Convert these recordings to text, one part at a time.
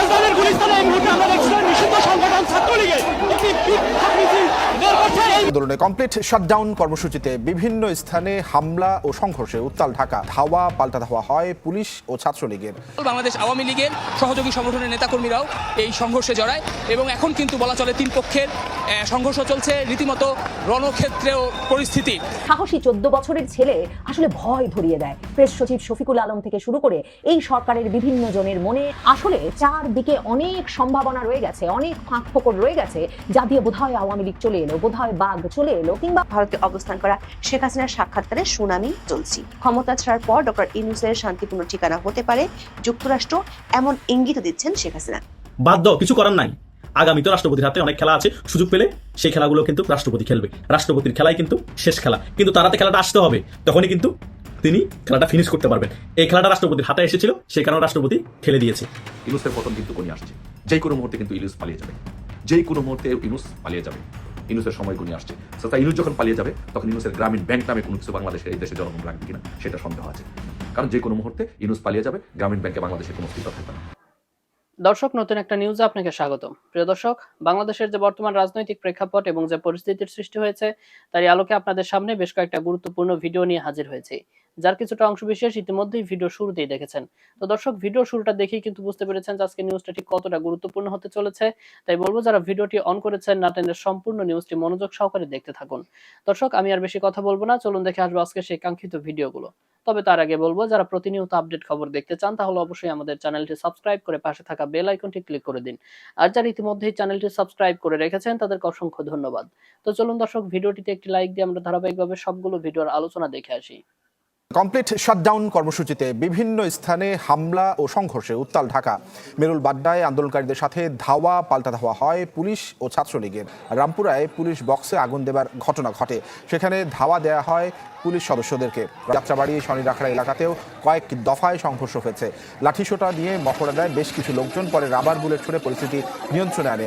রাজধানীর গুলিস্তানে এই মুহূর্তে আমরা দেখছিলাম নিষিদ্ধ সংগঠন ছাত্রলীগের একটি বিক্ষোভ মিছিল। আন্দোলনে কমপ্লিট শাটডাউন কর্মসূচিতে বিভিন্ন স্থানে হামলা ও সংঘর্ষে উত্তাল ঢাকা। ধাওয়া পাল্টা ধাওয়া হয় পুলিশ ও ছাত্রলীগের। বাংলাদেশ আওয়ামী লীগের সহযোগী সংগঠনের নেতাকর্মীরাও এই সংঘর্ষে জড়ায় এবং এখন কিন্তু বলা চলে তিন পক্ষের আহ, সংঘর্ষ চলছে রীতিমতো রণক্ষেত্রেও পরিস্থিতি। সাহসী চোদ্দ বছরের ছেলে আসলে ভয় ধরিয়ে দেয়। প্রেস সচিব শফিকুল আলম থেকে শুরু করে এই সরকারের বিভিন্ন জনের মনে আসলে চারদিকে অনেক সম্ভাবনা রয়ে গেছে অনেক ফাঁক ফোকর রয়ে গেছে যা দিয়ে বোধহয় আওয়ামী লীগ চলে এলো। বোধহয় বাঘ চলে এলো কিংবা ভারতে অবস্থান করা শেখ হাসিনার সাক্ষাৎকারে শুনানি চলছে। ক্ষমতা ছাড়ার পর ডক্টর ইউনুসের শান্তিপূর্ণ ঠিকানা হতে পারে যুক্তরাষ্ট্র এমন ইঙ্গিত দিচ্ছেন শেখ হাসিনা। বাধ্য কিছু করার নাই। আগামী তো রাষ্ট্রপতির হাতে অনেক খেলা আছে সুযোগ পেলে সেই খেলাগুলো কিন্তু রাষ্ট্রপতি খেলবে। রাষ্ট্রপতির খেলাই কিন্তু শেষ খেলা। কিন্তু তারাতে খেলাটা আসতে হবে। তখনই কিন্তু তিনি খেলাটা ফিনিশ করতে পারবেন। এই খেলাটা রাষ্ট্রপতির হাতে এসেছিল সেই কারণে রাষ্ট্রপতি খেলে দিয়েছে। ইউনুসের পতন কিন্তু কোনি আসছে। যেই কোনো মুহূর্তে কিন্তু ইউনুস পালিয়ে যাবে। যেই কোনো মুহূর্তে ইউনুস পালিয়ে যাবে। ইউনুসের সময় গুনি আসছে। So, তাই ইউনুস যখন পালিয়ে যাবে তখন ইউনুসের গ্রামীণ ব্যাংক নামে কোনো কিছু বাংলাদেশের এই দেশে জনগণ রাখবে কিনা সেটা সন্দেহ আছে। কারণ যে কোনো মুহূর্তে ইউনুস পালিয়ে যাবে গ্রামীণ ব্যাংকে বাংলাদেশের কোনো অস্তিত্ব থাকবে না। দর্শক নতুন একটা নিউজে আপনাকে স্বাগত প্রিয় দর্শক বাংলাদেশের যে বর্তমান রাজনৈতিক প্রেক্ষাপট এবং যে পরিস্থিতির সৃষ্টি হয়েছে তারই আলোকে আপনাদের সামনে বেশ কয়েকটা গুরুত্বপূর্ণ ভিডিও নিয়ে হাজির হয়েছে। যার কিছুটা অংশ বিশেষ ইতিমধ্যেই ভিডিও শুরুতেই দেখেছেন। তো দর্শক ভিডিও শুরুটা দেখেই কিন্তু বুঝতে পেরেছেন যে আজকে নিউজটা ঠিক কতটা গুরুত্বপূর্ণ হতে চলেছে। তাই বলব, যারা ভিডিওটি অন করেছেন, না টেনের সম্পূর্ণ নিউজটি মনোযোগ সহকারে দেখতে থাকুন। দর্শক, আমি আর বেশি কথা বলব না, চলুন দেখে আসব আজকে সেই কাঙ্ক্ষিত ভিডিওগুলো তবে তার আগে বলব, যারা প্রতিনিয়ত আপডেট খবর দেখতে চান, তাহলে অবশ্যই আমাদের চ্যানেলটি সাবস্ক্রাইব করে পাশে থাকা বেল আইকনটি ক্লিক করে দিন। আর যারা ইতিমধ্যেই চ্যানেলটি সাবস্ক্রাইব করে রেখেছেন, তাদেরকে অসংখ্য ধন্যবাদ। তো চলুন দর্শক ভিডিওটিতে একটি লাইক দিয়ে আমরা ধারাবাহিকভাবে সবগুলো ভিডিওর আলোচনা দেখে আসি। কমপ্লিট শাটডাউন কর্মসূচিতে বিভিন্ন স্থানে হামলা ও সংঘর্ষে উত্তাল ঢাকা। মেরুল বাড্ডায় আন্দোলনকারীদের সাথে ধাওয়া পাল্টা ধাওয়া হয় পুলিশ ও ছাত্রলীগের। রামপুরায় পুলিশ বক্সে আগুন দেবার ঘটনা ঘটে। সেখানে ধাওয়া দেয়া হয় পুলিশ সদস্যদেরকে। যাত্রাবাড়ি শনিরাখড়া এলাকাতেও কয়েক দফায় সংঘর্ষ হয়েছে। লাঠিসোঁটা নিয়ে মহড়া দেয় বেশ কিছু লোকজন, পরে রাবার বুলেট ছুড়ে পরিস্থিতি নিয়ন্ত্রণে আনে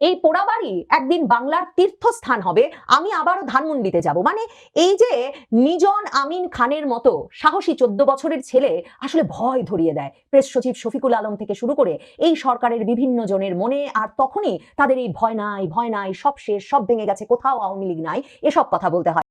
এই পোড়াবাড়ি একদিন বাংলার তীর্থস্থান হবে, আমি আবারও ধানমন্ডিতে যাব। মানে এই যে নিজন আমিন খানের মতো সাহসী চোদ্দ বছরের ছেলে আসলে ভয় ধরিয়ে দেয়। প্রেস সচিব শফিকুল আলম থেকে শুরু করে এই সরকারের বিভিন্ন জনের মনে আর তখনই তাদের এই ভয় নাই ভয় নাই, সব শেষ, সব ভেঙে গেছে, কোথাও আওয়ামী লীগ নাই, এসব কথা বলতে হয়।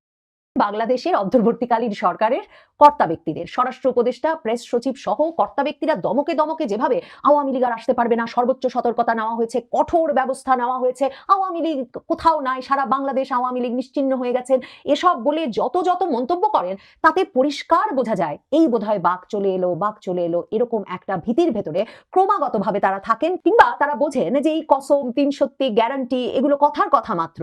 বাংলাদেশের অন্তর্বর্তীকালীন সরকারের কর্তা ব্যক্তিদের। স্বরাষ্ট্র উপদেষ্টা, প্রেস সচিব সহ কর্তা ব্যক্তিরা দমকে দমকে যেভাবে আওয়ামী লীগ আর আসতে পারবে না, সর্বোচ্চ সতর্কতা নেওয়া হয়েছে, কঠোর ব্যবস্থা নেওয়া হয়েছে, আওয়ামী লীগ কোথাও নাই, সারা বাংলাদেশ আওয়ামী লীগ নিশ্চিন্ন হয়ে গেছেন, এসব বলে যত যত মন্তব্য করেন, তাতে পরিষ্কার বোঝা যায়, এই বোধহয় বাঘ চলে এলো, বাঘ চলে এলো, এরকম একটা ভীতির ভেতরে ক্রমাগতভাবে তারা থাকেন, কিংবা তারা বোঝেন যে এই কসম, তিন সত্যি, গ্যারান্টি, এগুলো কথার কথা মাত্র।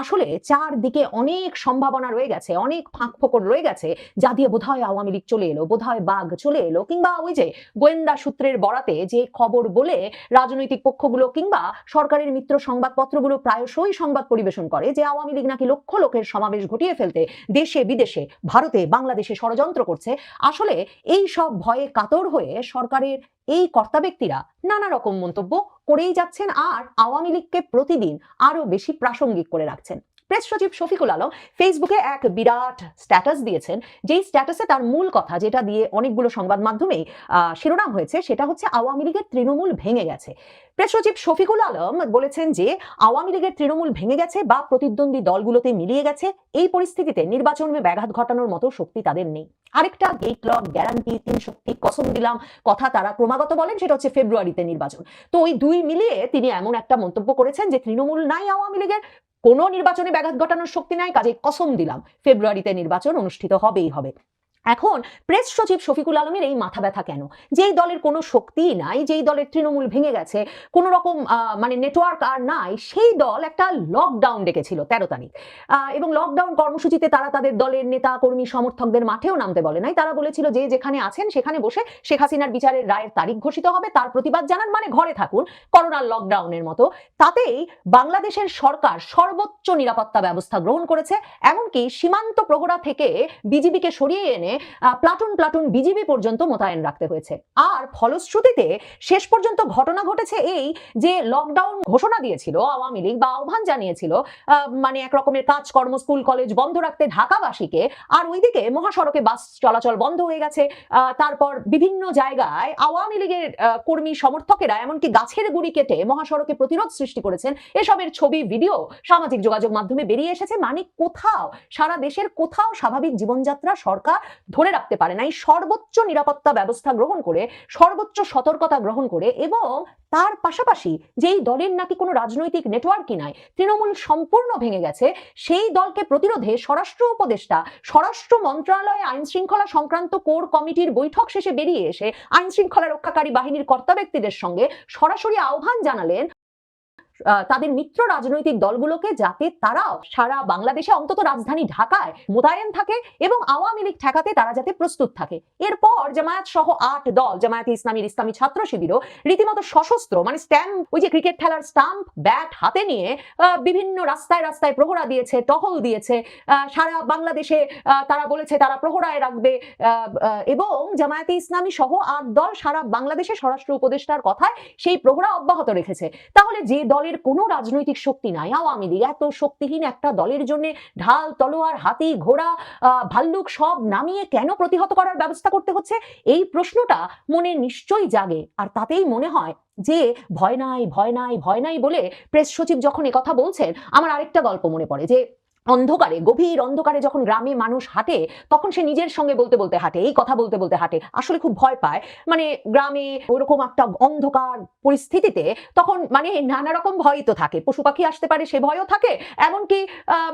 আসলে চারদিকে অনেক সম্ভাবনা রয়ে গেছে। অনেক ফাঁক ফোকর রয়ে গেছে, যা দিয়ে বোধহয় আওয়ামী লীগ চলে এলো, বোধহয় বাঘ চলে এলো, কিংবা ওই যে গোয়েন্দা সূত্রের বরাতে যে খবর বলে রাজনৈতিক পক্ষগুলো কিংবা সরকারের মিত্র সংবাদপত্রগুলো প্রায়শই সংবাদ পরিবেশন করে যে আওয়ামী লীগ নাকি লক্ষ লোকের সমাবেশ ঘটিয়ে ফেলতে দেশে বিদেশে, ভারতে, বাংলাদেশে ষড়যন্ত্র করছে। আসলে এই সব ভয়ে কাতর হয়ে সরকারের এই কর্তা ব্যক্তিরা নানা রকম মন্তব্য করেই যাচ্ছেন আর আওয়ামী লীগকে প্রতিদিন আরও বেশি প্রাসঙ্গিক করে রাখছেন। প্রেস সচিব শফিকুল আলম ফেসবুকে এক বিরাট স্ট্যাটাস দিয়েছেন। যেই স্ট্যাটাসে তার মূল কথা যেটা দিয়ে অনেকগুলো সংবাদ মাধ্যমেই শিরোনাম হয়েছে, সেটা হচ্ছে আওয়ামী লীগের তৃণমূল ভেঙে গেছে। প্রেস সচিব শফিকুল আলম বলেছেন যে, আওয়ামী লীগের তৃণমূল ভেঙে গেছে বা প্রতিদ্বন্দ্বী দলগুলোতে মিলিয়ে গেছে, এই পরিস্থিতিতে নির্বাচনে ব্যাঘাত ঘটানোর মতো শক্তি তাদের নেই। আরেকটা গেট লক গ্যারান্টি তিন শক্তি কসম দিলাম, কথা তারা ক্রমাগত বলেন, সেটা হচ্ছে ফেব্রুয়ারিতে নির্বাচন। তো ওই দুই মিলিয়ে তিনি এমন একটা মন্তব্য করেছেন যে, তৃণমূল নাই আওয়ামী লীগের কোনো নির্বাচনে ব্যাঘাত ঘটানোর শক্তি নাই কাজে কসম দিলাম ফেব্রুয়ারিতে নির্বাচন অনুষ্ঠিত হবেই হবে। এখন প্রেস সচিব শফিকুল আলমের এই মাথা ব্যথা কেন? যেই দলের কোনো শক্তিই নাই, যেই দলের তৃণমূল ভেঙে গেছে, কোনো রকম মানে নেটওয়ার্ক আর নাই, সেই দল একটা লকডাউন ডেকেছিল তেরো তারিখ। এবং লকডাউন কর্মসূচিতে তারা তাদের দলের নেতা, কর্মী, সমর্থকদের মাঠেও নামতে বলে নাই। তারা বলেছিল যে যেখানে আছেন সেখানে বসে শেখ হাসিনার বিচারের রায়ের তারিখ ঘোষিত হবে, তার প্রতিবাদ জানান মানে ঘরে থাকুন, করোনার লকডাউনের মতো। তাতেই বাংলাদেশের সরকার সর্বোচ্চ নিরাপত্তা ব্যবস্থা গ্রহণ করেছে, এমনকি সীমান্ত প্রহরা থেকে বিজিবিকে সরিয়ে এনে আহ, প্লাটুন প্লাটুন বিজিবি পর্যন্ত মোতায়েন রাখতে হয়েছে। আর ফলশ্রুতিতে শেষ পর্যন্ত ঘটনা ঘটেছে এই যে লকডাউন ঘোষণা দিয়েছিল আওয়ামী লীগ বা আহ্বান জানিয়েছিল মানে এক রকমের কাজকর্ম স্কুল কলেজ বন্ধ রাখতে ঢাকাবাসীকে আর ওইদিকে মহাসড়কে বাস চলাচল বন্ধ হয়ে গেছে। তারপর বিভিন্ন জায়গায় আওয়ামী লীগের কর্মী সমর্থকেরা এমনকি গাছের গুড়ি কেটে মহাসড়কে প্রতিরোধ সৃষ্টি করেছেন এসবের ছবি ভিডিও সামাজিক যোগাযোগ মাধ্যমে বেরিয়ে এসেছে। মানে কোথাও সারা দেশের কোথাও স্বাভাবিক জীবনযাত্রা সরকার ধরে রাখতে পারে নাই, সর্বোচ্চ নিরাপত্তা ব্যবস্থা গ্রহণ করে, সর্বোচ্চ সতর্কতা গ্রহণ করে এবং তার পাশাপাশি যেই দলের নাকি কোনো রাজনৈতিক নেটওয়ার্কই নাই, তৃণমূল সম্পূর্ণ ভেঙে গেছে, সেই দলকে প্রতিরোধে স্বরাষ্ট্র উপদেষ্টা, স্বরাষ্ট্র মন্ত্রণালয়ে আইন শৃঙ্খলা সংক্রান্ত কোর কমিটির বৈঠক শেষে বেরিয়ে এসে আইন শৃঙ্খলা রক্ষাকারী বাহিনীর কর্তা ব্যক্তিদের সঙ্গে সরাসরি আহ্বান জানালেন তাদের মিত্র রাজনৈতিক দলগুলোকে যাতে তারাও সারা বাংলাদেশে অন্তত রাজধানী ঢাকায় মোতায়েন থাকে এবং আওয়ামী লীগ ঠেকাতে তারা যাতে প্রস্তুত থাকে। এরপর জামায়াত সহ আট দল, জামায়াতে ইসলামীর ইসলামী ছাত্র শিবিরও রীতিমতো সশস্ত্র মানে স্ট্যাম্প, ওই যে ক্রিকেট খেলার স্টাম্প, ব্যাট হাতে নিয়ে বিভিন্ন রাস্তায় রাস্তায় প্রহরা দিয়েছে, টহল দিয়েছে সারা বাংলাদেশে তারা বলেছে তারা প্রহরায় রাখবে এবং জামায়াতে ইসলামী সহ আট দল সারা বাংলাদেশে স্বরাষ্ট্র উপদেষ্টার কথায় সেই প্রহরা অব্যাহত রেখেছে। তাহলে যে দলের কোনো রাজনৈতিক শক্তি নাই। আওয়ামী লীগ এত শক্তিহীন একটা দলের জন্য ঢাল, তলোয়ার, হাতি, ঘোড়া ভাল্লুক সব নামিয়ে কেন প্রতিহত করার ব্যবস্থা করতে হচ্ছে? এই প্রশ্নটা মনে নিশ্চয়ই জাগে। আর তাতেই মনে হয় যে ভয় নাই ভয় নাই ভয় নাই বলে প্রেস সচিব যখন কথা বলছেন, আমার আরেকটা গল্প মনে পড়ে যে অন্ধকারে, গভীর অন্ধকারে যখন গ্রামে মানুষ হাঁটে, তখন সে নিজের সঙ্গে বলতে বলতে হাঁটে, এই কথা বলতে বলতে হাঁটে। আসলে খুব ভয় পায়। মানে গ্রামে ওরকম একটা অন্ধকার পরিস্থিতিতে তখন মানে নানা রকম ভয় তো থাকে। পশু পাখি আসতে পারে, সে ভয়ও থাকে, এমনকি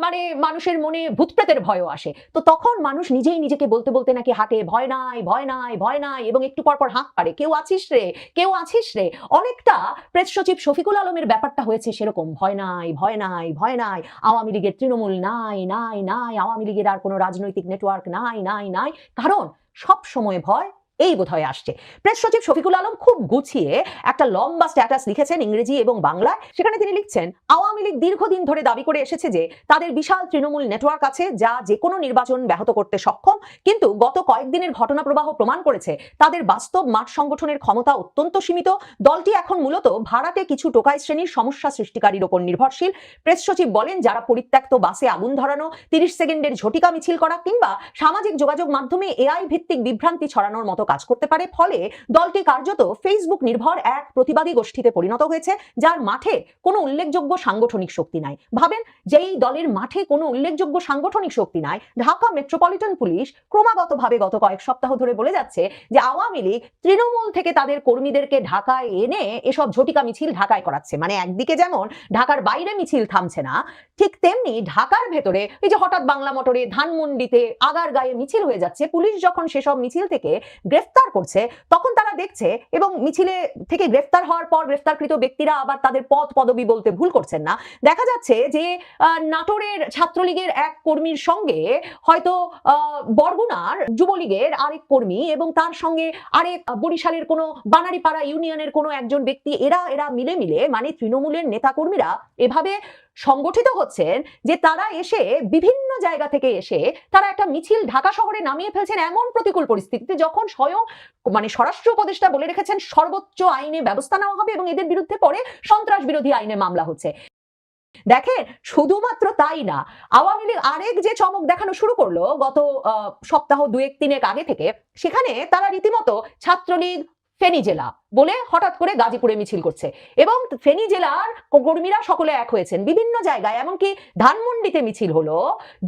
মানে মানুষের মনে ভূত প্রেতের ভয়ও আসে। তো তখন মানুষ নিজেই নিজেকে বলতে বলতে নাকি হাঁটে, ভয় নাই ভয় নাই ভয় নাই, এবং একটু পর পর হাঁক পারে, কেউ আছিস রে, কেউ আছিস রে? অনেকটা প্রেস সচিব শফিকুল আলমের ব্যাপারটা হয়েছে সেরকম, ভয় নাই ভয় নাই ভয় নাই, আওয়ামী লীগের তৃণমূল নাই নাই নাই, আওয়ামী লীগের আর কোনো রাজনৈতিক নেটওয়ার্ক নাই নাই নাই। কারণ সব সময় ভয় এই বোধহয় আসছে। প্রেস সচিব শফিকুল আলম খুব গুছিয়ে একটা লম্বা স্ট্যাটাস লিখেছেন ইংরেজি এবং বাংলায়। সেখানে তিনি লিখছেন, আওয়ামী লীগ দীর্ঘদিন ধরে দাবি করে এসেছে যে তাদের বিশাল তৃণমূল নেটওয়ার্ক আছে যা যে কোনো নির্বাচন ব্যাহত করতে সক্ষম। কিন্তু গত কয়েকদিনের ঘটনা প্রবাহ প্রমাণ করেছে, তাদের বাস্তব মাঠ সংগঠনের ক্ষমতা অত্যন্ত সীমিত। দলটি এখন মূলত ভাড়াটে কিছু টোকাই শ্রেণির সমস্যা সৃষ্টিকারীর ওপর নির্ভরশীল। প্রেস সচিব বলেন, যারা পরিত্যক্ত বাসে আগুন ধরানো, তিরিশ সেকেন্ডের ঝটিকা মিছিল করা কিংবা সামাজিক যোগাযোগ মাধ্যমে এআই ভিত্তিক বিভ্রান্তি ছড়ানোর মতো কাজ করতে পারে। ফলে দলটি কার্যত ফেসবুক নির্ভর এক প্রতিবাদী গোষ্ঠীতে পরিণত হয়েছে, যার মাঠে কোনো উল্লেখযোগ্য সাংগঠনিক শক্তি নাই। ভাবেন যেই দলের মাঠে কোনো উল্লেখযোগ্য সাংগঠনিক শক্তি নাই, ঢাকা মেট্রোপলিটন পুলিশ ক্রমাগতভাবে গত কয়েক সপ্তাহ ধরে বলে যাচ্ছে যে আওয়ামী লীগ তৃণমূল থেকে তাদের কর্মীদেরকে ঢাকায় এনে এসব ঝটিকা মিছিল ঢাকায় করাচ্ছে। মানে একদিকে যেমন ঢাকার বাইরে মিছিল থামছে না, ঠিক তেমনি ঢাকার ভেতরে এই যে হঠাৎ বাংলা মোটরে ধানমন্ডিতে আগার গায়ে মিছিল হয়ে যাচ্ছে, পুলিশ যখন সেসব মিছিল থেকে গ্রেফতার করছে, তখন তারা দেখছে এবং মিছিলে থেকে গ্রেফতার হওয়ার পর গ্রেফতারকৃত ব্যক্তিরা আবার তাদের পদ পদবি বলতে ভুল করছেন না। দেখা যাচ্ছে যে নাটোরের ছাত্রলীগের এক কর্মীর সঙ্গে হয়তো বরগুনার যুবলীগের আরেক কর্মী এবং তার সঙ্গে আরেক বরিশালের কোনো বানারিপাড়া ইউনিয়নের কোনো একজন ব্যক্তি, এরা এরা মিলে মিলে মানে তৃণমূলের নেতাকর্মীরা এভাবে সংগঠিত হচ্ছেন যে তারা এসে বিভিন্ন জায়গা থেকে এসে তারা একটা মিছিল ঢাকা শহরে নামিয়ে ফেলছেন এমন প্রতিকূল পরিস্থিতিতে যখন স্বয়ং মানে স্বরাষ্ট্র উপদেষ্টা বলে রেখেছেন সর্বোচ্চ আইনে ব্যবস্থা নেওয়া হবে এবং এদের বিরুদ্ধে পরে সন্ত্রাস বিরোধী আইনে মামলা হচ্ছে। দেখেন, শুধুমাত্র তাই না, আওয়ামী লীগ আরেক যে চমক দেখানো শুরু করল গত সপ্তাহ দুয়েক তিনেক আগে থেকে, সেখানে তারা রীতিমতো ছাত্রলীগ, ফেনী জেলা বলে হঠাৎ করে গাজীপুরে মিছিল করছে। এবং ফেনী জেলার কর্মীরা সকলে এক হয়েছেন। বিভিন্ন জায়গায়, এমনকি ধানমন্ডিতে মিছিল হলো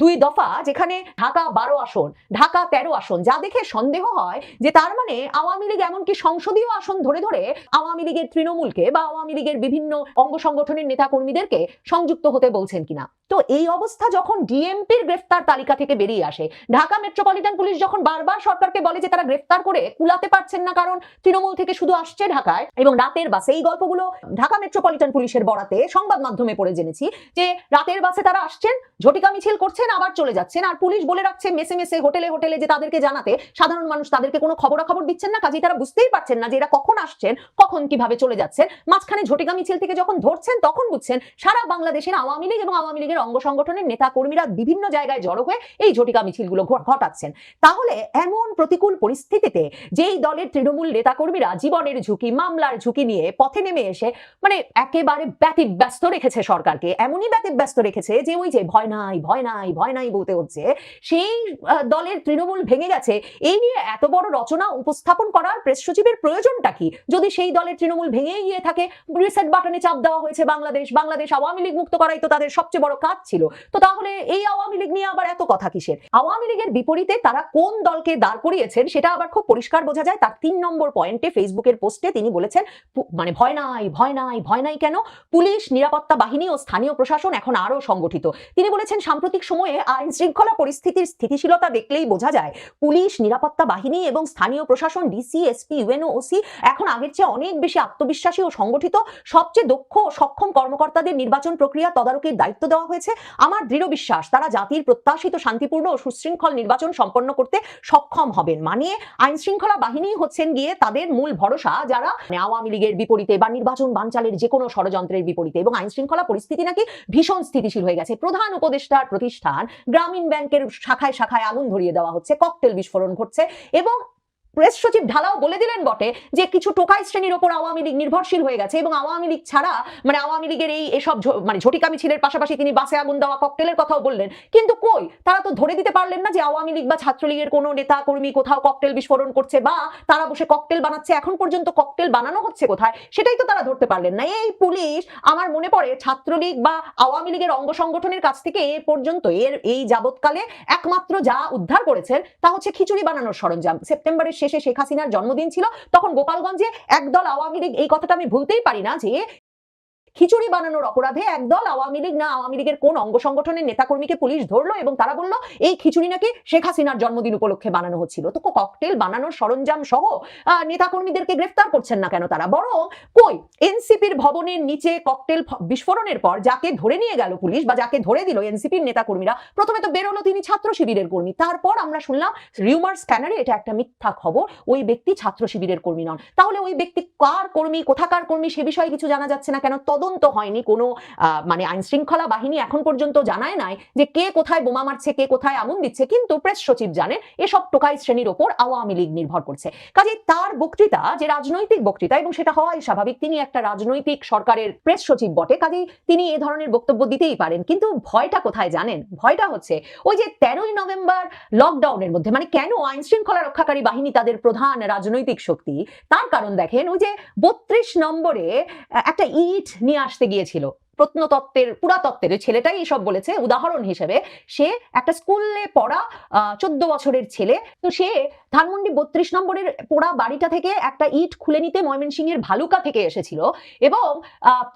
দুই দফা, যেখানে ঢাকা বারো আসন, ঢাকা তেরো আসন। যা দেখে সন্দেহ হয় যে তার মানে আওয়ামী লীগ এমনকি সংসদীয় আসন ধরে ধরে আওয়ামী লীগের তৃণমূলকে বা আওয়ামী লীগের বিভিন্ন অঙ্গ সংগঠনের নেতা কর্মীদেরকে সংযুক্ত হতে বলছেন কিনা। তো এই অবস্থা যখন ডিএমপির গ্রেফতার তালিকা থেকে বেরিয়ে আসে, ঢাকা মেট্রোপলিটন পুলিশ যখন বারবার সরকারকে বলে যে তারা গ্রেফতার করে কুলাতে পারছেন না কারণ তৃণমূল থেকে শুধু আসছে ঢাকায় এবং রাতের বাসে এই গল্পগুলো ঢাকা মেট্রোপলিটন পুলিশের বরাতে সংবাদ মাধ্যমে পড়ে জেনেছি যে রাতের বাসে তারা আসছেন, ঝটিকা মিছিল করছেন, আবার চলে যাচ্ছেন। আর পুলিশ বলে রাখছে, মেসে মেসে, হোটেলে হোটেলে যে তাদেরকে জানাতে সাধারণ মানুষ তাদেরকে কোনো খবরাখবর দিচ্ছেন না, কাজেই তারা বুঝতেই পারছেন না যে এরা কখন আসছেন, কখন কীভাবে চলে যাচ্ছেন। মাঝখানে ঝটিকা মিছিল থেকে যখন ধরছেন, তখন বুঝছেন সারা বাংলাদেশের আওয়ামী লীগ এবং আওয়ামী লীগের অঙ্গ সংগঠনের নেতা কর্মীরা বিভিন্ন জায়গায় জড়ো হয়ে এই ঝটিকা মিছিলগুলো ঘটাচ্ছেন। তাহলে এমন প্রতিকূল পরিস্থিতিতে যেই দলের তৃণমূল নেতাকর্মীরা জীবনের ঝুঁকি, মামলার ঝুঁকি নিয়ে পথে নেমে এসে মানে একেবারে ব্যতিব্যস্ত রেখেছে সরকারকে। এমনই ব্যতিব্যস্ত রেখেছে যে ওই যে ভয় নাই ভয় নাই ভয় নাই বলতে হচ্ছে, সেই দলের তৃণমূল ভেঙে গেছে। এই নিয়ে এত বড় রচনা উপস্থাপন করার প্রেস সচিবের প্রয়োজনটা কি? যদি সেই দলের তৃণমূল ভেঙেই গিয়ে থাকে রিসেট বাটনে চাপ দেওয়া হয়েছে বাংলাদেশ বাংলাদেশ আওয়ামী লীগ মুক্ত করাই তো তাদের সবচেয়ে বড় কাজ ছিল। তো তাহলে এই আওয়ামী লীগ নিয়ে আবার এত কথা কিসের? আওয়ামী লীগের বিপরীতে তারা কোন দলকে দাঁড় করিয়েছেন সেটা আবার খুব পরিষ্কার বোঝা যায়। তার তিন নম্বর পয়েন্টে ফেসবুকের পোস্টে তিনি বলেছেন মানে ভয় নাই ভয় নাই ভয় নাই কেন? পুলিশ, নিরাপত্তা বাহিনী ও স্থানীয় প্রশাসন এখন আরও সংগঠিত। তিনি বলেছেন, সাম্প্রতিক সময়ে আইন শৃঙ্খলা পরিস্থিতির স্থিতিশীলতা দেখলেই বোঝা যায়, পুলিশ, নিরাপত্তা বাহিনী এবং স্থানীয় প্রশাসন, ডিসি, এসপি ইউএনও ওসি এখন আগের চেয়ে অনেক বেশি আত্মবিশ্বাসী ও সংগঠিত। সবচেয়ে দক্ষ ও সক্ষম কর্মকর্তাদের নির্বাচন প্রক্রিয়া তদারকির দায়িত্ব দেওয়া হয়েছে। আমার দৃঢ় বিশ্বাস, তারা জাতির প্রত্যাশিত শান্তিপূর্ণ ও সুশৃঙ্খল নির্বাচন সম্পন্ন করতে সক্ষম হবেন। মানে আইন শৃঙ্খলা বাহিনী হচ্ছেন গিয়ে তাদের মূল ভরসা যারা মানে আওয়ামী লীগের বিপরীতে বা নির্বাচন বানচালের যে কোনো ষড়যন্ত্রের বিপরীতে এবং আইন শৃঙ্খলা পরিস্থিতি নাকি ভীষণ স্থিতিশীল হয়ে গেছে, প্রধান উপদেষ্টার প্রতিষ্ঠান গ্রামীণ ব্যাংকের শাখায় শাখায় আগুন ধরিয়ে দেওয়া হচ্ছে, ককটেল বিস্ফোরণ ঘটছে এবং প্রেস সচিব ঢালাও বলে দিলেন বটে যে কিছু টোকাই শ্রেণির ওপর আওয়ামী লীগ নির্ভরশীল হয়ে গেছে এবং আওয়ামী লীগ ছাড়া মানে আওয়ামী লীগের এই এসব মানে ঝটিকা মিছিলের পাশাপাশি তিনি বাসে আগুন দেওয়া ককটেলের কথাও বললেন। কিন্তু কই? তারা তো ধরে দিতে পারলেন না যে আওয়ামী লীগ বা ছাত্রলীগের কোনো নেতা, কর্মী কোথাও ককটেল বিস্ফোরণ করছে বা তারা বসে ককটেল বানাচ্ছে, এখন পর্যন্ত ককটেল বানানো হচ্ছে কোথায়? সেটাই তো তারা ধরতে পারলেন না। এই পুলিশ, আমার মনে পড়ে ছাত্রলীগ বা আওয়ামী লীগের অঙ্গ সংগঠনের কাছ থেকে এ পর্যন্ত এর এই যাবৎকালে একমাত্র যা উদ্ধার করেছেন তা হচ্ছে খিচুড়ি বানানোর সরঞ্জাম। সেপ্টেম্বরের শেষে শেখ হাসিনার জন্মদিন ছিল, তখন গোপালগঞ্জে একদল আওয়ামী লীগ এই কথাটা আমি ভুলতেই পারি না যে খিচুড়ি বানানোর অপরাধে একদল আওয়ামী লীগ, না আওয়ামী লীগের কোন অঙ্গ সংগঠনের নেতাকর্মীকে পুলিশ ধরলো এবং তারা বলল, এই খিচুড়ি নাকি শেখ হাসিনার জন্মদিন উপলক্ষে বানানো হচ্ছিল। তো ককটেল বানানোর সরঞ্জাম সহ নেতাকর্মীদেরকে গ্রেফতার করছেন না কেন তারা? বরং কই? এনসিপির ভবনের নিচে ককটেল বিস্ফোরণের পর যাকে ধরে নিয়ে গেল পুলিশ বা যাকে ধরে দিল এনসিপির নেতাকর্মীরা, প্রথমে তো বেরোলো তিনি ছাত্র শিবিরের কর্মী। তারপর আমরা শুনলাম রিউমার স্ক্যানারে এটা একটা মিথ্যা খবর, ওই ব্যক্তি ছাত্র শিবিরের কর্মী নন। তাহলে ওই ব্যক্তি কার কর্মী, কোথাকার কর্মী সে বিষয়ে কিছু জানা যাচ্ছে না কেন? তদন্ত হয়নি, কোনো মানে আইন শৃঙ্খলা বাহিনী এখন পর্যন্ত জানায় নাই যে কে কোথায় বোমা মারছে, কে কোথায় আগুন দিচ্ছে, কিন্তু প্রেস সচিব জানেন এসব টোকাই শ্রেণির ওপর আওয়ামী লীগ নির্ভর করছে। কাজে তার বক্তৃতা যে রাজনৈতিক বক্তৃতা এবং সেটা হওয়াই স্বাভাবিক, তিনি একটা রাজনৈতিক সরকারের প্রেস সচিব বটে, কাজেই তিনি এ ধরনের বক্তব্য দিতেই পারেন। কিন্তু ভয়টা কোথায় জানেন? ভয়টা হচ্ছে ওই যে তেরোই নভেম্বর লকডাউনের মধ্যে মানে কেন আইন শৃঙ্খলা রক্ষাকারী বাহিনী তাদের প্রধান রাজনৈতিক শক্তি? তার কারণ দেখেন ওই যে বত্রিশ নম্বরে একটা ইট নিয়ে আসতে গিয়েছিল। প্রত্নতত্ত্বের, পুরাতত্ত্বের ছেলেটাই এসব বলেছে, উদাহরণ হিসেবে। সে একটা স্কুলে পড়া চোদ্দ বছরের ছেলে। তো সে ধানমন্ডি বত্রিশ নম্বরের পোড়া বাড়িটা থেকে একটা ইট খুলে নিতে ময়মনসিংহের ভালুকা থেকে এসেছিল এবং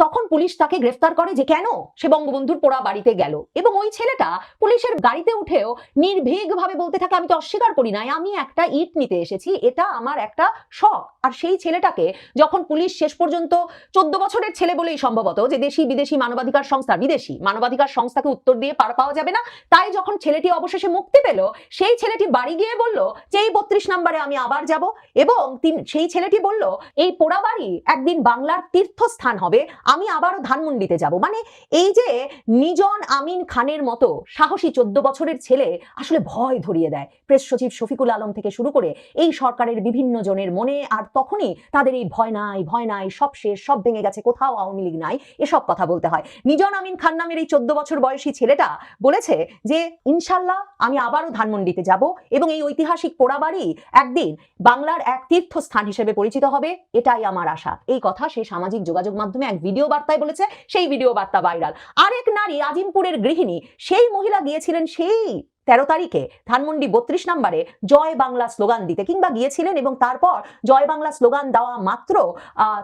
তখন পুলিশ তাকে গ্রেফতার করে যে কেন সে বঙ্গবন্ধুর পোড়া বাড়িতে গেল। এবং ওই ছেলেটা পুলিশের গাড়িতে উঠেও নির্ভীকভাবে বলতে থাকে, আমি তো অস্বীকার করি নাই, আমি একটা ইট নিতে এসেছি, এটা আমার একটা শখ। আর সেই ছেলেটাকে যখন পুলিশ শেষ পর্যন্ত চোদ্দ বছরের ছেলে বলেই সম্ভবত, যে দেশি বিদেশি মানবাধিকার সংস্থা, বিদেশি মানবাধিকার সংস্থাকে উত্তর দিয়ে পার পাওয়া যাবে না। তাই যখন ছেলেটি অবশেষে মুক্তি পেল, সেই ছেলেটি বাড়ি গিয়ে বলল যে, এই বত্রিশ নম্বরে আমি আবার যাব। এবং সেই ছেলেটি বলল, এই পোড়া বাড়ি একদিন বাংলার তীর্থস্থান হবে। আমি আবারও ধানমন্ডিতে যাব। মানে এই যে নিজন আমিন খানের মতো সাহসী চোদ্দ বছরের ছেলে আসলে ভয় ধরিয়ে দেয়। প্রেস সচিব শফিকুল আলম থেকে শুরু করে এই সরকারের বিভিন্ন জনের মনে আর তখনই তাদের এই ভয় নাই ভয় নাই, সব শেষ, সব ভেঙে গেছে, কোথাও আওয়ামী লীগ নাই, এসব কথা বলতে হয়। নিজন আমিন খান নামের এই চোদ্দ বছর বয়সী ছেলেটা বলেছে যে, ইনশাল্লাহ আমি আবারও ধানমন্ডিতে যাব এবং এই ঐতিহাসিক পোড়াবাড়ি একদিন বাংলার এক তীর্থস্থান হিসেবে পরিচিত হবে। এটাই আমার আশা। এই কথা সে সামাজিক যোগাযোগ মাধ্যমে এক ভিডিও বার্তায় বলেছে। সেই ভিডিও বার্তা ভাইরাল। আরেক নারী আজিমপুরের গৃহিণী, সেই মহিলা গিয়েছিলেন সেই তেরো তারিখে ধানমন্ডি বত্রিশ নম্বরে জয় বাংলা স্লোগান দিতে কিংবা গিয়েছিলেন এবং তারপর জয় বাংলা স্লোগান দেওয়া মাত্র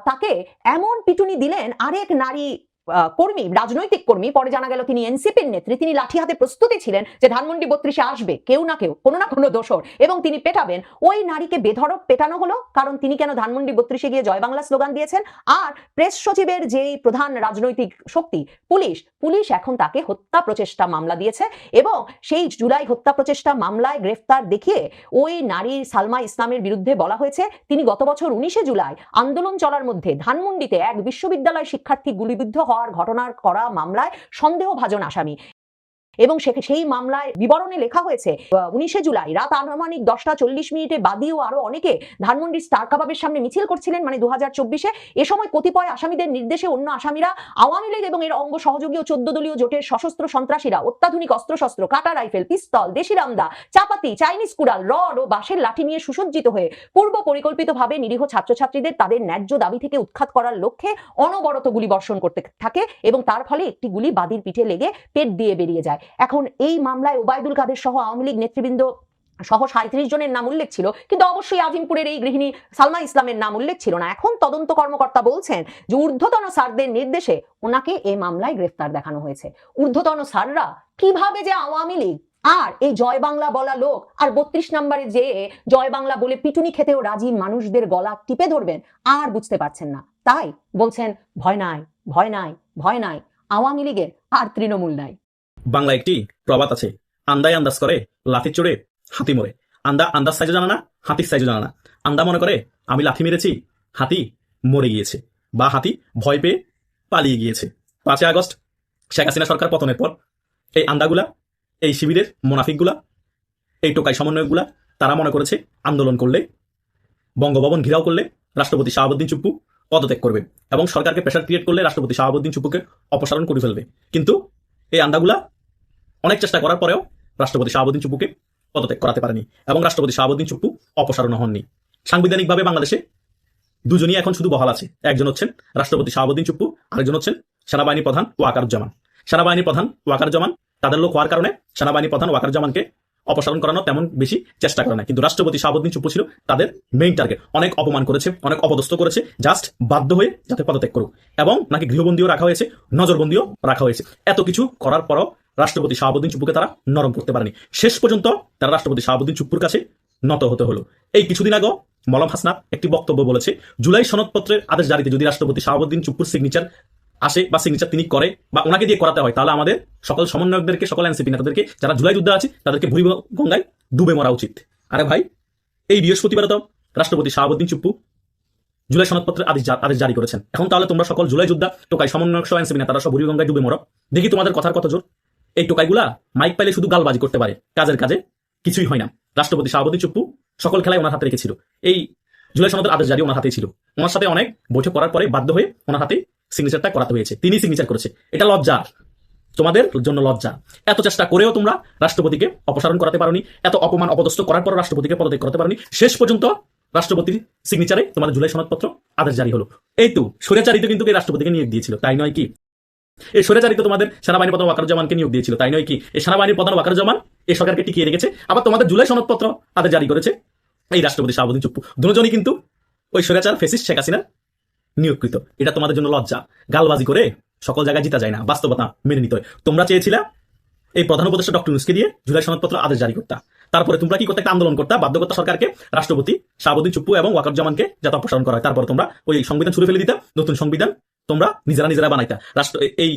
তাকে এমন পিটুনি দিলেন আরেক নারী কর্মী, রাজনৈতিক কর্মী, পরে জানা গেল তিনি এনসিপির নেত্রী, তিনি লাঠি হাতে প্রস্তুতি ছিলেন যে ধানমন্ডি বত্রিশে আসবে, কেউ না কেউ, কোনো না কোনো দোষর, এবং তিনি পেটাবেন। ওই নারীকে বেধড়ক পেটানো হলো, কারণ তিনি কেন ধানমন্ডি বত্রিশে গিয়ে জয় বাংলা স্লোগান দিয়েছেন? আর প্রেস সচিবের যেই প্রধান রাজনৈতিক শক্তি, পুলিশ পুলিশ এখন তাকে হত্যা প্রচেষ্টা মামলা দিয়েছে, এবং সেই জুলাই হত্যা প্রচেষ্টা মামলায় গ্রেফতার দেখিয়ে ওই নারী সালমা ইসলামের বিরুদ্ধে বলা হয়েছে, তিনি গত বছর উনিশে জুলাই আন্দোলন চলার মধ্যে ধানমন্ডিতে এক বিশ্ববিদ্যালয় শিক্ষার্থী গুলিবিদ্ধ হওয়ার ঘটনার করা মামলায় সন্দেহভাজন আসামি। এবং সেই মামলায় বিবরণে লেখা হয়েছে উনিশে জুলাই রাত আনুমানিক দশটা চল্লিশ মিনিটে বাদী ও আরও অনেকে ধানমন্ডির স্টার কাবাবের সামনে মিছিল করছিলেন। মানে দু হাজার চব্বিশে এ সময় কতিপয় আসামিদের নির্দেশে অন্য আসামিরা আওয়ামী লীগ এবং এর অঙ্গ সহযোগী ও চোদ্দ দলীয় জোটের সশস্ত্র সন্ত্রাসীরা অত্যাধুনিক অস্ত্রশস্ত্র, কাটা রাইফেল, পিস্তল, দেশি রামদা, চাপাতি, চাইনিজ কুড়াল, রড ও বাঁশের লাঠি নিয়ে সুসজ্জিত হয়ে পূর্ব পরিকল্পিতভাবে নিরীহ ছাত্রছাত্রীদের তাদের ন্যায্য দাবি থেকে উৎখাত করার লক্ষ্যে অনবরত গুলি বর্ষণ করতে থাকে এবং তার ফলে একটি গুলি বাদীর পিঠে লেগে পেট দিয়ে বেরিয়ে যায়। এখন এই মামলায় ওবায়দুল কাদের সহ আওয়ামী লীগ নেতৃবৃন্দ সহ সাঁত্রিশ জনের নাম উল্লেখ ছিল। কিন্তু অবশ্যই আজিমপুরের এই গৃহিণী সালমা ইসলামের নাম উল্লেখ ছিল না। এখন তদন্ত কর্মকর্তা বলছেন যে ঊর্ধ্বতন স্যারদের নির্দেশে ওনাকে এই মামলায় গ্রেফতার দেখানো হয়েছে। ঊর্ধ্বতন স্যাররা কীভাবে যে আওয়ামী লীগ আর এই জয় বাংলা বলা লোক আর বত্রিশ নম্বরে যে জয় বাংলা বলে পিটুনি খেতেও রাজি মানুষদের গলা টিপে ধরবেন আর বুঝতে পারছেন না। তাই বলছেন, ভয় নাই ভয় নাই ভয় নাই। আওয়ামী লীগের আর তৃণমূল নাই। বাংলা একটি প্রবাদ আছে, আন্দায় আন্দাজ করে লাঠি চড়ে, হাতি মরে। আন্দা আন্দাজ সাইজও জানা না, হাতির সাইজও জানা না। আন্দা মনে করে, আমি লাথি মেরেছি, হাতি মরে গিয়েছে, বা হাতি ভয় পেয়ে পালিয়ে গিয়েছে। পাঁচই আগস্ট, শেখ হাসিনা সরকার পতনের পর, এই আন্দাগুলা, এই শিবিরের মোনাফিকগুলা, এই টোকাই সমন্বয়কগুলা, তারা মনে করেছে, আন্দোলন করলে, বঙ্গভবন ঘিরাও করলে, রাষ্ট্রপতি শাহাবুদ্দিন চুপ্পু পদত্যাগ করবে, এবং সরকারকে প্রেশার ক্রিয়েট করলে রাষ্ট্রপতি শাহাবুদ্দিন চুপ্পুকে অপসারণ করে ফেলবে। কিন্তু এই আন্দাগুলা অনেক চেষ্টা করার পরেও রাষ্ট্রপতি শাহাবুদ্দিন চুপ্পুকে পদত্যাগ করাতে পারেনি এবং রাষ্ট্রপতি শাহাবুদ্দিন চুপ্পু অপসারণ হননি। সাংবিধানিকভাবে বাংলাদেশে দুজনই এখন শুধু বহাল আছে। একজন হচ্ছেন রাষ্ট্রপতি শাহাবুদ্দিন চুপ্পু, আরেকজন হচ্ছেন সেনাবাহিনী প্রধান ওয়াকারুজ্জামান। সেনাবাহিনী প্রধান ওয়াকারুজ্জামান, তাদের লোক হওয়ার কারণে সেনাবাহিনী প্রধান ওয়াকারুজ্জামানকে অপসারণ করানো তেমন বেশি চেষ্টা করে না কিন্তু রাষ্ট্রপতি শাহাবুদ্দিন চুপ্পু ছিল তাদের মেইন টার্গেট অনেক অপমান করেছে, অনেক অপদস্থ করেছে জাস্ট বাধ্য হয়ে যাতে পদত্যাগ করুক। এবং নাকি গৃহবন্দীও রাখা হয়েছে, নজরবন্দিও রাখা হয়েছে। এত কিছু করার পরও রাষ্ট্রপতি শাহাবুদ্দিন চুপ্পুকে তারা নরম করতে পারেনি। শেষ পর্যন্ত তারা রাষ্ট্রপতি শাহাবুদ্দিন চুপ্পুর কাছে নত হতে হলো। এই কিছুদিন আগেও মলম হাসনাত একটি বক্তব্য বলেছে, জুলাই সনদপত্রের আদেশ জারিতে যদি রাষ্ট্রপতি শাহাবুদ্দিন চুপ্পুর সিগনেচার আসে বা সিগনেচার তিনি করে বা ওনাকে দিয়ে করাতে হয়, তাহলে আমাদের সকল সমন্বয়কদেরকে, সকল এনসিপি নেতাদেরকে, যারা জুলাই যুদ্ধে আছে, তাদেরকে ভুরি গঙ্গায় ডুবে মরা উচিত। আরে ভাই, এই বৃহস্পতিবার তো রাষ্ট্রপতি শাহাবুদ্দিন চুপ্পু জুলাই সনদপত্রের আদেশ আদেশ জারি করেছেন। এখন তাহলে তোমরা সকল জুলাই যোদ্ধা টোকাই সমন্বয়ক সহ এনসিপি নেতারা সব ভুরি গঙ্গায় ডুবে মরো। দেখি তোমাদের কথার কত জোর। এই টোকাইগুলা মাইক পাইলে শুধু গালবাজি করতে পারে, কাজের কাজে কিছুই হয় না। রাষ্ট্রপতি শাহাবুদ্দিন চুপ্পু সকল খেলায় ওনার হাতে রেখেছিল। এই জুলাই সনদের আদেশ জারি ওনার হাতেই ছিল। ওনার সাথে অনেক বৈঠক করার পরে বাধ্য হয়ে ওনার হাতে সিগনেচারটা করাতে হয়েছে। তিনি সিগনেচার করেছে। এটা লজ্জা তোমাদের জন্য লজ্জা। এত চেষ্টা করেও তোমরা রাষ্ট্রপতিকে অপসারণ করাতে পারোনি, এত অপমান অপদস্থ করার পর রাষ্ট্রপতিকে পদত্যাগ করতে পারোনি। শেষ পর্যন্ত রাষ্ট্রপতির সিগনেচারে তোমাদের জুলাই সনদপত্র আদেশ জারি হলো। এই তো, স্বৈরাচারিত কিন্তু রাষ্ট্রপতিকে নিয়োগ দিয়েছিল? তাই নয় কি? এই স্বৈরাচারিত তোমাদের সেনাবাহিনী প্রধান ওয়াকারুজ্জামানকে নিয়োগ দিয়েছিল, তাই নয় কি? এই সেনাবাহিনীর প্রধান ওয়াকারুজ্জামান এই সরকারকে টিকিয়ে রেখেছে। আবার তোমাদের জুলাই সনদপত্র আদেশ জারি করেছে। এই রাষ্ট্রপতি শাহাবুদ্দিন চুপ্পু। দুজনই কিন্তু ওই স্বৈরাচার ফেসিস শেখ হাসিনার নিয়োগকৃত। এটা তোমাদের জন্য লজ্জা। গালবাজি করে সকল জায়গায় জিতা যায় না। বাস্তবতা মেনে নিতে তোমরা চেয়েছিলে এই প্রধান উপদেষ্টা ডক্টর নুসকে দিয়ে জুলাই সনদপত্র আদেশ জারি করতা। তারপরে তোমরা কি করতে? একটা আন্দোলন করতা। বাধ্য করতা সরকারকে রাষ্ট্রপতি শাহাবুদ্দিন চুপ্পু এবং ওয়াকারুজ্জামানকে যাতে অপসারণ করা হয়। তারপরে তোমরা ওই সংবিধান ছুড়ে ফেলে দিতা। নতুন সংবিধান তোমরা নিজেরা নিজেরা বানাইতা। রাষ্ট্র এই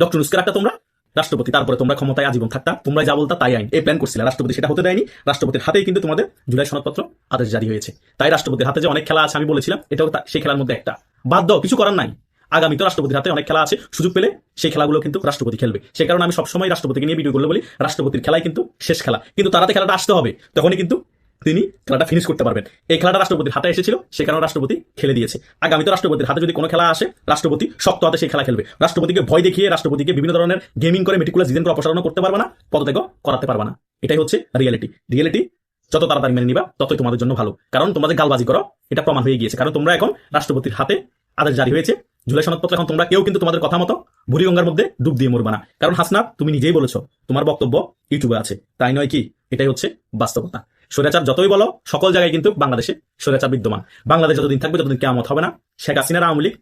ডক্টর নুসকে রাখতা তোমরা, রাষ্ট্রপতি, তারপরে তোমরা ক্ষমতায় আজীবন থাকতা তোমরা যা বলতা তাই আইন। এই প্ল্যান করছিলে, রাষ্ট্রপতি সেটা হতে দেয়নি। রাষ্ট্রপতির হাতেই কিন্তু তোমাদের জুলাই সনদপত্র আদেশ জারি হয়েছে। তাই রাষ্ট্রপতির হাতে যে অনেক খেলা আছে, আমি বলেছিলাম, এটাও সেই খেলার মধ্যে একটা। বাধ্য কিছু করার নাই। আগামী তো রাষ্ট্রপতির হাতে অনেক খেলা আছে, সুযোগ পেলে সেই খেলাগুলো কিন্তু রাষ্ট্রপতি খেলবে। সে কারণে আমি সবসময় রাষ্ট্রপতিকে নিয়ে ভিডিও করলে বলি, রাষ্ট্রপতির খেলাই কিন্তু শেষ খেলা। কিন্তু তারাতে খেলাটা আসতে হবে, তখনই কিন্তু তিনি খেলাটা ফিনিশ করতে পারবেন। এই খেলাটা রাষ্ট্রপতির হাতে এসেছিল, সে কারণে রাষ্ট্রপতি খেলে দিয়েছে। আগামী তো রাষ্ট্রপতির হাতে যদি কোনো খেলা আসে, রাষ্ট্রপতি শক্ত হাতে সেই খেলা খেলবে। রাষ্ট্রপতিকে ভয় দেখিয়ে রাষ্ট্রপতিকে বিভিন্ন ধরনের গেমিং করে মেটিকুলাস ডিজাইন করে অপসারণ করতে পারবে না পদত্যাগ করাতে পারবে না। এটাই হচ্ছে রিয়েলিটি রিয়েলিটি যত তাড়াতাড়ি মেনে নিবা, ততই তোমাদের জন্য ভালো। কারণ তোমাদের গালবাজি করো, এটা প্রমাণ হয়ে গিয়েছে। কারণ তোমরা এখন রাষ্ট্রপতির হাতে আদেশ জারি হয়েছে। জুলাই সনদপত্র, এখন তোমরা কেউ কিন্তু তোমাদের কথা মতো বুড়িগঙ্গার মধ্যে ডুব দিয়ে মরবা না। কারণ হাসনাত, তুমি নিজেই বলেছ, তোমার বক্তব্য ইউটিউবে আছে। তাই নয় কি, এটাই হচ্ছে বাস্তবতা। স্বৈরাচার যতই বলো, সকল জায়গায় কিন্তু বাংলাদেশে স্বৈরাচার বিদ্যমান। বাংলাদেশ যতদিন থাকবে, ততদিন কেমন হবে না। শেখ হাসিনার আওয়ামী লীগ,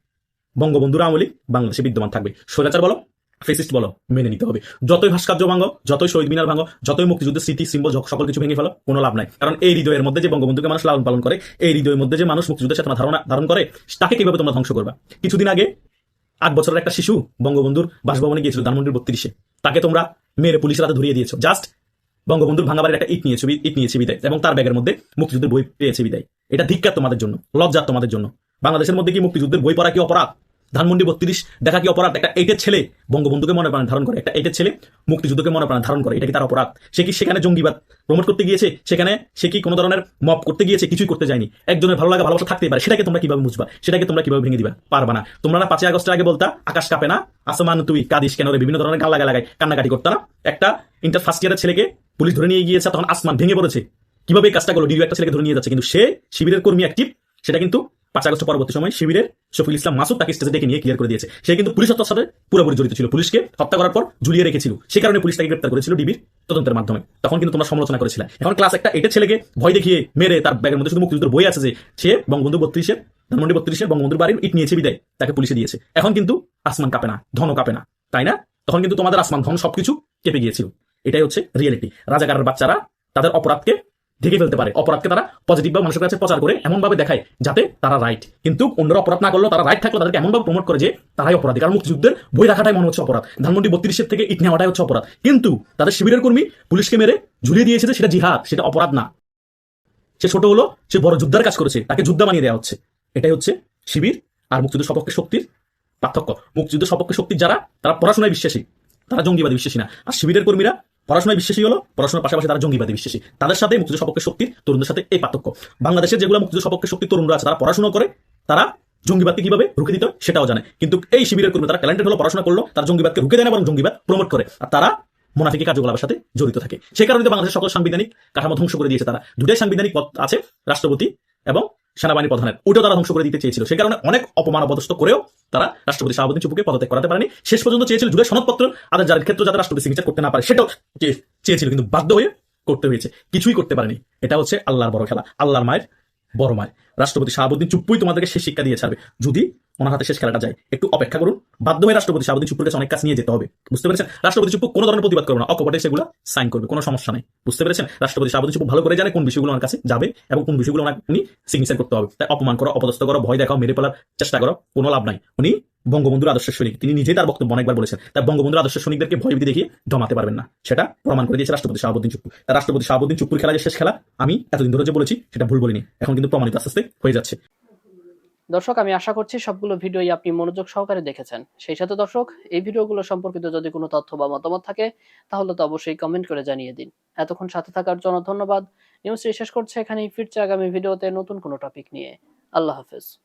বঙ্গবন্ধুর আমলি বাংলাদেশে বিদ্যমান থাকবে। স্বৈরাচার বলো ফেসিস্ট বলো, মেনে নিতে হবে। যতই ভাস্কর্য ভাঙো, যতই শহীদ মিনার ভাঙো, যতই মুক্তিযুদ্ধের স্মৃতি সিম্বল সকল কিছু ভেঙে ফেলো, কোনো লাভ নাই। কারণ এই হৃদয়ের মধ্যে যে বঙ্গবন্ধুকে মানুষ লালন পালন করে, এই হৃদয়ের মধ্যে যে মানুষ মুক্তিযুদ্ধের চেতনা ধারণা, ধারণ করে, তাকে কীভাবে তোমরা ধ্বংস করবা? কিছুদিন আগে, আট বছরের একটা শিশু বঙ্গবন্ধুর বাসভবনে গিয়েছিল, ধানমন্ডির বত্রিশে। তাকে তোমরা মেরে পুলিশের হাতে ধরিয়ে দিয়েছ। জাস্ট বঙ্গবন্ধুর ভাঙাবাড়ির একটা ইট নিয়ে ছবি, ইট নিয়েছে বিদায় এবং তার ব্যাগের মধ্যে মুক্তিযুদ্ধের বই পেয়েছে বিদায় এটা ধিক্কার তোমাদের জন্য লজ্জা তোমাদের জন্য। বাংলাদেশের মধ্যে কি মুক্তিযুদ্ধের বই পড়া কি অপরাধ? ধানমন্ডি বত্রিশ, দেখা কি অপরাধ? একটা এইটের ছেলে বঙ্গবন্ধুকে মনে প্রাণে ধারণ করে, একটা এইটের ছেলে মুক্তিযুদ্ধকে মনে প্রাণে ধারণ করে, এটা কি তার অপরাধ? সে কি সেখানে জঙ্গিবাদ প্রমোট করতে গিয়েছে? সেখানে সে কি কোনো ধরনের মপ করতে গিয়েছে? কিছুই করতে যায়নি। একজনের ভালো লাগা ভালোবাসা থাকতেই পারে। সেটাকে তোমরা কীভাবে বুঝবা? সেটাকে তোমরা কীভাবে ভেঙে দিবা? পারবা না। তোমরা পাঁচই আগস্টের আগে বলতা, আকাশ কাঁপে না, আসমান তুই কাদিস কেন বিভিন্ন ধরনের গাল লাগা লাগাই কান্নাকাটি করতা না? একটা ইন্টার ফার্স্ট ইয়ারের ছেলেকে পুলিশ ধরে নিয়ে গিয়েছে, তখন আসমান ভেঙে পড়েছে। কীভাবে কাজটা করল? ডিউ একটা ছেলেকে ধরে নিয়ে যাচ্ছে। কিন্তু সে শিবিরের কর্মী অ্যাক্টিভ সেটা কিন্তু পাঁচ আগস্ট পরবর্তী সময় শিবিরের শফিল ইসলাম মাসুদ তাকে স্টেজে ডেকে নিয়ে ক্লিয়ার করে দিয়েছে। সে কিন্তু পুলিশ হত্যার সাথে পুরোপুরি জড়িত ছিল। পুলিশকে হত্যা করার পর ঝুলিয়ে রেখেছিল। সে কারণে পুলিশ তাকে গ্রেপ্তার করেছিল ডিবির তদন্তের মাধ্যমে। তখন কিন্তু তোমরা সমালোচনা করেছিল। এখন ক্লাস একটা এটের ছেলেকে ভয় দেখিয়ে মেরে তার ব্যাগের মধ্যে শুধু মুক্তিযুদ্ধের বই আছে যে, সে বঙ্গবন্ধু বত্রিশের, ধানমন্ডি বত্রিশের বঙ্গবন্ধুর বাড়ির ইট নিয়েছে বিদায় তাকে পুলিশে দিয়েছে। এখন কিন্তু আসমান কাঁপে না ধন কাঁপে না। তাই না? তখন কিন্তু তোমাদের আসমান ধন সবকিছু কেঁপে গিয়েছিল। এটাই হচ্ছে রিয়েলিটি রাজাকারের বাচ্চারা তাদের অপরাধকে ঢেকে ফেলতে পারে। অপরাধকে তারা পজিটিভ ভাবে মানুষের কাছে প্রচার করে এমন ভাবে দেখায় যাতে তারা রাইট কিন্তু অন্যরা অপরাধ না করলেও তারা রাইট থাকলে তাদেরকে এমন ভাবে প্রমোট করে যে তারাই অপরাধী। কারণ মুক্তিযুদ্ধের বই রাখাটাই মনে হচ্ছে অপরাধ। ধানমন্ডি বত্রিশের থেকে ইট নেওয়াটাই হচ্ছে অপরাধ। কিন্তু তাদের শিবিরের কর্মী পুলিশকে মেরে ঝুলিয়ে দিয়েছে যে সেটা জিহাদ, সেটা অপরাধ না। সে ছোট হলো, সে বড় যুদ্ধার কাজ করেছে, তাকে যুদ্ধা বানিয়ে দেওয়া হচ্ছে। এটাই হচ্ছে শিবির আর মুক্তিযুদ্ধ সপক্ষে শক্তির পার্থক্য। মুক্তিযুদ্ধ সপক্ষে শক্তির যারা, তারা পড়াশোনায় বিশ্বাসী, তারা জঙ্গিবাদী বিশ্বাসী না। আর শিবিরের কর্মীরা পড়াশোনায় বিশ্বাসী হলো, পড়াশোনার পাশাপাশি তারা জঙ্গিবাদী বিশ্বাসী। তাদের সাথে মুক্তিযুদ্ধ সপক্ষে শক্তির তরুণদের সাথে এই পার্থক্য। বাংলাদেশের যেগুলো মুক্তিযুদ্ধ সপক্ষে শক্তির তরুণরা আছে, তারা পড়াশোনা করে, তারা জঙ্গিবাদকে কীভাবে রুখে দিতে সেটাও জানে। কিন্তু এই শিবিরের কর্মী তারা ট্যালেন্টেড হলো, পড়াশোনা করল, তারা জঙ্গিবাদকে রুখে দেয় না, বরং জঙ্গিবাদ প্রমোট করে। আর তারা মোনাফিকি কার্যকলাপের সাথে জড়িত থাকে। সেই কারণে বাংলাদেশের সকল সাংবিধানিক কাঠামো ধ্বংস করে দিয়েছে তারা। দুটাই সাংবিধানিক পদ আছে, রাষ্ট্রপতি এবং সেনাবাহিনী প্রধানের ওইটা তারা ধ্বংস করে দিতে চেয়েছিল। সে কারণে অনেক অপমান অপদস্থ করেও তারা রাষ্ট্রপতি শাহাবুদ্দিন চুপুকে পদত্যাগ করাতে পারেনি। শেষ পর্যন্ত চেয়েছিল যুগের সনদপত্র, আদার যার ক্ষেত্রে যাতে রাষ্ট্রপতি সিগনেচার করতে না পারে, সেটাও চেয়েছিল, কিন্তু বাধ্য হয়ে করতে হয়েছে। কিছুই করতে পারেনি। এটা হচ্ছে আল্লাহর বড় খেলা, আল্লাহর মায়ের বড় মায়। রাষ্ট্রপতি শাহাবুদ্দিন চুপ্পুই তোমাদেরকে শেষ শিক্ষা দিয়ে ছাড়বে। যদি ওনার হাতে শেষ খেলাটা যায়, একটু অপেক্ষা করুন। বাধ্য হয়ে রাষ্ট্রপতি শাহাবুদ্দিন চুপ্পুর কাছে অনেক কাজ নিয়ে যেতে হবে। বুঝতে পেরেছেন? রাষ্ট্রপতি চুপ্পু কোনো ধরনের প্রতিবাদ করবে না। অকপটে সেগুলো সাইন করবে, কোনো সমস্যা নেই। বুঝতে পেরেছেন? রাষ্ট্রপতি শাহাবুদ্দিন চুপ্পু ভালো করে জানে কোন বিষয়গুলো ওনার কাছে যাবে এবং কোন বিষয়গুলো ওনার উনি সিগনেচার করতে হবে। তাই অপমান করো, অপদস্থ করো, ভয় দেখাও, মেরে ফেলার চেষ্টা করো, কোনো লাভ নাই। উনি বঙ্গবন্ধুর আদর্শের সৈনিক। তিনি নিজেই তার বক্তব্য অনেকবার বলেছেন। তাই বঙ্গবন্ধুর আদর্শের সৈনিকদেরকে ভয়ভীতি দেখিয়ে দমাতে পারবেন না। সেটা প্রমাণ করে দিয়েছে রাষ্ট্রপতি শাহাবুদ্দিন চুপ্পু। তার রাষ্ট্রপতি শাহাবুদ্দিন চুপ্পুর খেলা যে শেষ খেলা, আমি এতদিন ধরে যে বলেছি, সেটা ভুল বলিনি। এখন কিন্তু প্রমাণিত আস্তে আস্তে হয়ে যাচ্ছে। দর্শক, আমি আশা করছি সবগুলো ভিডিওই আপনি মনোযোগ সহকারে দেখেছেন। সেই সাথে দর্শক, এই ভিডিওগুলো সম্পর্কিত যদি কোনো তথ্য বা মতামত থাকে, তাহলে তো অবশ্যই কমেন্ট করে জানিয়ে দিন। এতক্ষণ সাথে থাকার জন্য ধন্যবাদ। নিউজটি শেষ করছে, এখানেই ফিরছে আগামী ভিডিওতে নতুন কোনো টপিক নিয়ে। আল্লাহ হাফেজ।